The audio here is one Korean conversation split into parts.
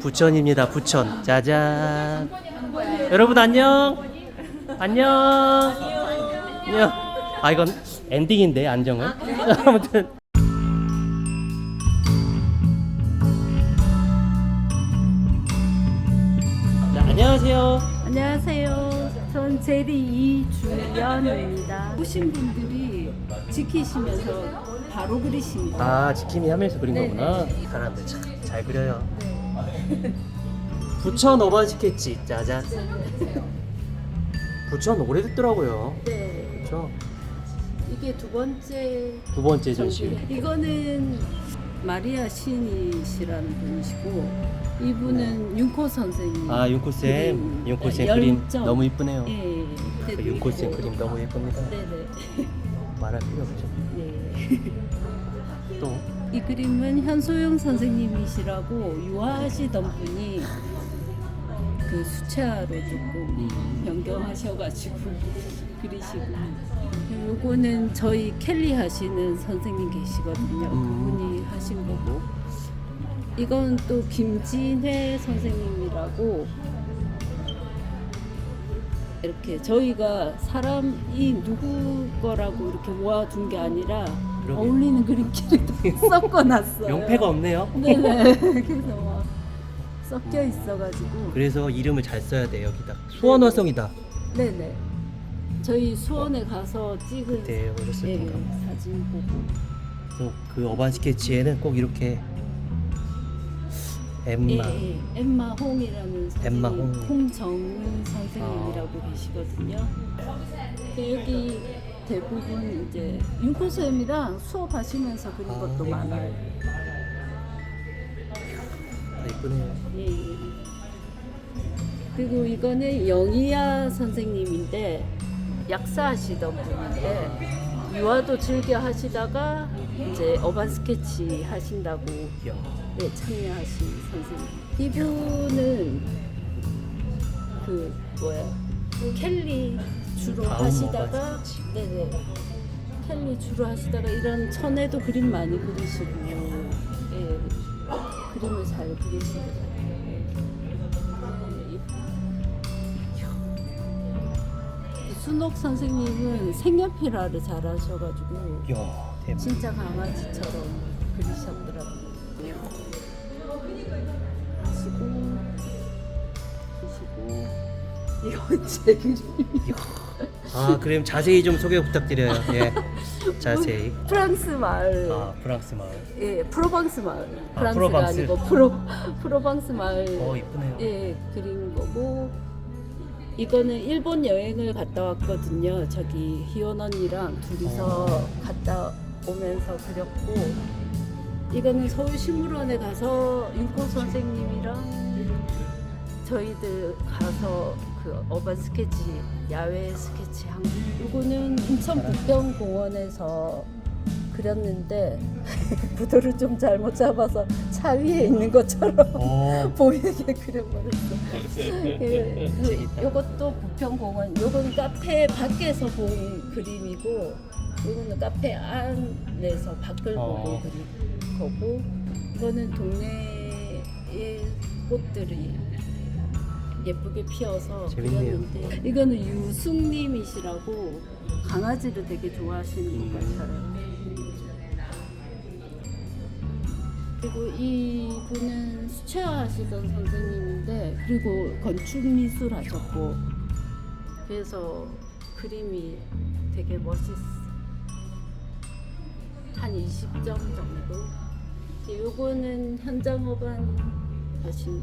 부천입니다. 부천. 짜잔. 여러분 안녕. 안녕. 안녕. 아 이건 엔딩인데 안정은. 아무튼. 자, 안녕하세요. 안녕하세요. 전 제리 이주연입니다. 보신 분들이 지키시면서 바로 그리신 거. 아 지킴이 하면서 그린 네, 거구나. 사람들 참 잘 그려요. 부천 어반 스케치 짜잔. 부천 오래됐더라고요. 네. 그렇죠. 이게 두 번째 두 번째 전시. 이거는 마리아 신이시라는 분이시고 이분은 윤코 선생님. 아 윤코 쌤, 그림. 윤코 쌤 네, 그림 열정. 너무 이쁘네요. 예. 그 윤코 쌤 그림 너무 예쁩니다. 네네. 말할 필요 없죠. 네. 또 이 그림은 현소영 선생님이시라고 유화하시던 분이 그 수채화로 조금 음. 변경하셔가지고 그리시고 요거는 저희 켈리 하시는 선생님 계시거든요. 음. 그분이 하신 거고 이건 또 김진회 선생님이라고 이렇게 저희가 사람이 누구 거라고 이렇게 모아둔 게 아니라 그러게요. 어울리는 그림끼리 다 섞어놨어요. 명패가 없네요. 네네. 그래서 막 섞여 있어가지고. 그래서 이름을 잘 써야 돼 여기다. 수원화성이다. 네네. 저희 수원에 가서 찍은 그때 오셨을 예. 사진 보고. 그래서 그 어반 스케치에는 꼭 이렇게 엠마. 예, 예. 엠마 홍이라는 선생님, 엠마 홍. 홍정은 선생님이라고 아. 계시거든요. 근데 여기 대부분 이제 윤코 쌤이랑 수업하시면서 그린 아. 것도 많아요. 아, 이쁘네요. 예, 예. 그리고 이거는 영희야 선생님인데 약사하시던 분인데 유아도 즐겨 하시다가 이제 어반 스케치 하신다고 이야. 예, 참여하신 선생님. 이분은 그 뭐야 켈리 주로 하시다가. 네네 켈리 주로 하시다가 이런 천에도 그림 많이 그리시고 예, 그림을 잘 그리시더라고요. 순옥 선생님은 색연필화를 잘 하셔가지고 이야 대박. 진짜 강아지처럼 그리셨더라고요. 하시고 그리시고 이건 제 그림. 이야. 아 그럼 자세히 좀 소개 부탁드려요. 예. 자세히. 프랑스 마을. 아 프랑스 마을. 예, 프로방스 마을. 아, 프랑스가 프로방스. 아, 니고 프로 프로방스 마을. 어 이쁘네요. 예, 그린 거고 이거는 일본 여행을 갔다 왔거든요. 저기 희원 언니랑 둘이서 어. 갔다 오면서 그렸고 이거는 서울식물원에 가서 윤코 선생님이랑 저희들 가서 그 어반 스케치 야외 스케치 한 거. 이거는 인천 부평공원에서 그렸는데 구도를 좀 잘못 잡아서 차 위에 있는 것처럼 어. 보이게 그려버렸어. 예, 그. 요것도 부평공원. 요건 카페 밖에서 본 그림이고, 요거는 카페 안에서 밖을 어. 보고 그린 거고, 이거는 동네의 꽃들이 예쁘게 피어서 재밌네요. 그렸는데, 이거는 유숙님이시라고 강아지를 되게 좋아하시는 음. 것 같아요. 그리고 이 분은 수채화 하시던 선생님인데 그리고 건축 미술 하셨고 그래서 그림이 되게 멋있어 한 20점 정도 이제 요거는 현장 어반 하신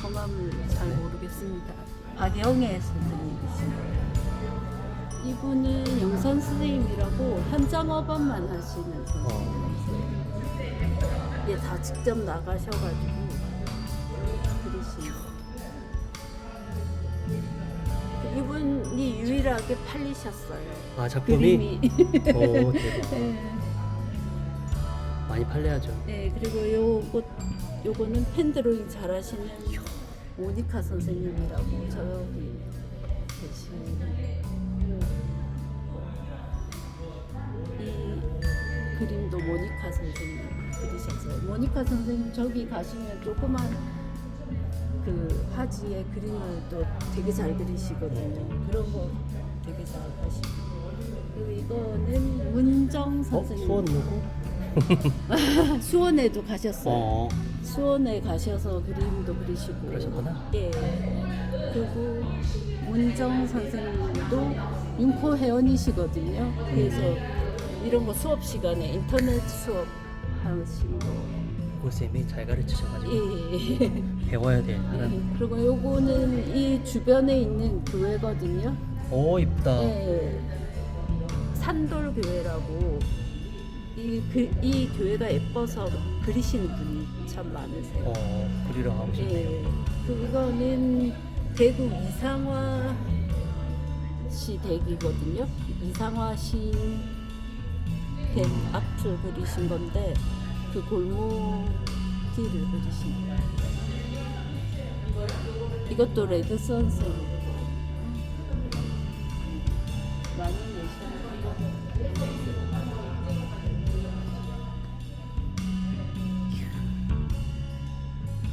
성함을 잘 모르겠습니다. 박영애 선생님이십니다. 이분은 영선 선생님이라고 현장 어반만 하시는 선생님이세요. 예, 다 직접 나가셔가지고 유일하게 팔리셨어요. 아 작품이. 그림이. 오 대박. 예. 아 많이 팔려야죠. 네, 그리고 요거 요거는 펜드로잉 잘하시는 모니카 선생님이라고 저기 계시는 이 그림도 모니카 선생님 그리셨어요. 모니카 선생님 저기 가시면 조그만 그 화지의 그림을 또 되게 잘 그리시거든요. 그런 거 되게 잘 하시고 그리고 이거는 문정 어? 선생님. 수원 누구? 수원에도 가셨어요. 어. 수원에 가셔서 그림도 그리시고. 그러셨구나. 예. 그리고 문정 선생님도 윤코 회원이시거든요. 그래서 이런 거 수업 시간에 인터넷 수업 거. 고쌤이 잘 가르치셔가지고 예. 배워야 돼. 예. 하는. 그리고 요거는 이 주변에 있는 교회거든요. 오 이쁘다. 예. 산돌 교회라고 이, 그, 이 교회가 예뻐서 그리시는 분이 참 많으세요. 어 그리러 가고 싶네요. 예. 그거는 대구 이상화 시 댁이거든요. 이상화 시인 댁 앞을 그리신 건데 그 골목길을 그리신 거예요. 이것도 레드 선생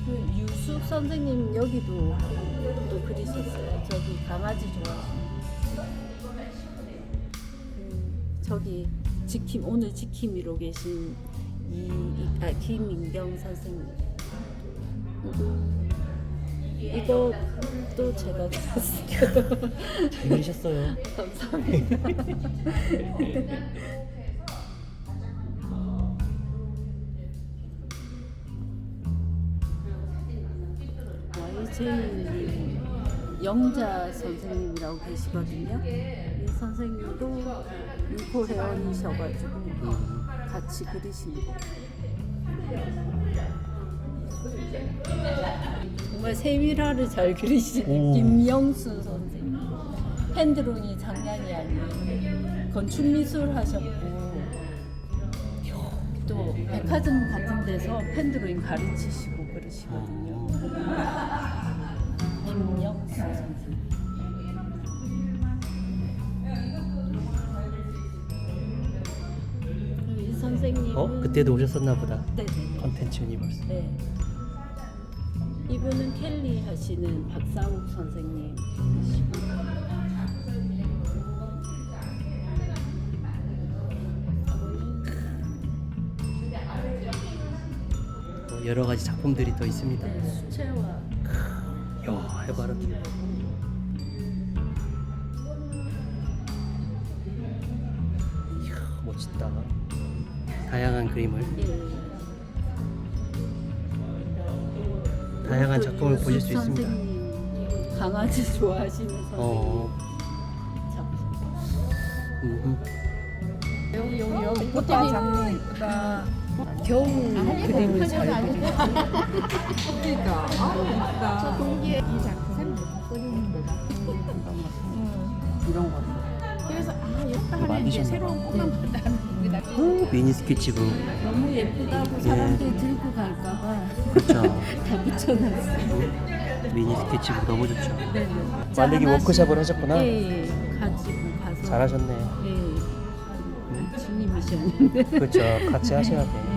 그 유숙 선생님 여기도 또 그리셨어요. 저기 강아지 좋아하시는. 그 저기 지킴 오늘 지킴이로 계신 이, 이 아, 김민경 선생님. 이거 또 제가 그렸어요. 잘 그리셨어요. 감사합니다. YJ님 영자 선생님이라고 계시거든요. 이 선생님도 인코 회원이셔가지고 음. 같이 그리시는 거. 정말 세밀하를 잘 그리시는 오. 김영순 선생님. 펜드론이 장난이 아니에요. 건축 미술 하셨고 또 백화점 같은 데서 펜드로잉 가르치시고 그러시거든요. 김영순 선생님. 이 선생님은 어 그때도 오셨었나 보다. 네 네. 컨텐츠 유니버스. 네. 이분은 켈리 하시는 박상욱 선생님. 또 여러 가지 작품들이 또 있습니다. 네, 수채화. 야 해바라. 이야 멋있다. 다양한 그림을 예. 다양한 작품을 보실 수 있습니다. 강아지 좋아하시는 선생님. 어. 참. 음. 여기 여기 여기 꽃다리 장미 이쁘다. 겨울 그림을 잘 그리고 그러니까 아 이쁘다. 이 작품 끓이는 거다. 이런 거. 그래서 아 여기다 하면 이제 새로운 꽃만 받아는 거다. 오, 미니 스케치북. 너무 예쁘다고 사람들이 들고 갈까봐 그렇죠. 다 붙여놨어요. 미니 스케치북 너무 좋죠. 네네. 만들기 워크숍을 하셨구나. 예, 예. 가지고 가서. 잘하셨네. 예. 주님이셨는데. 그렇죠. 같이 하셔야 돼. 예.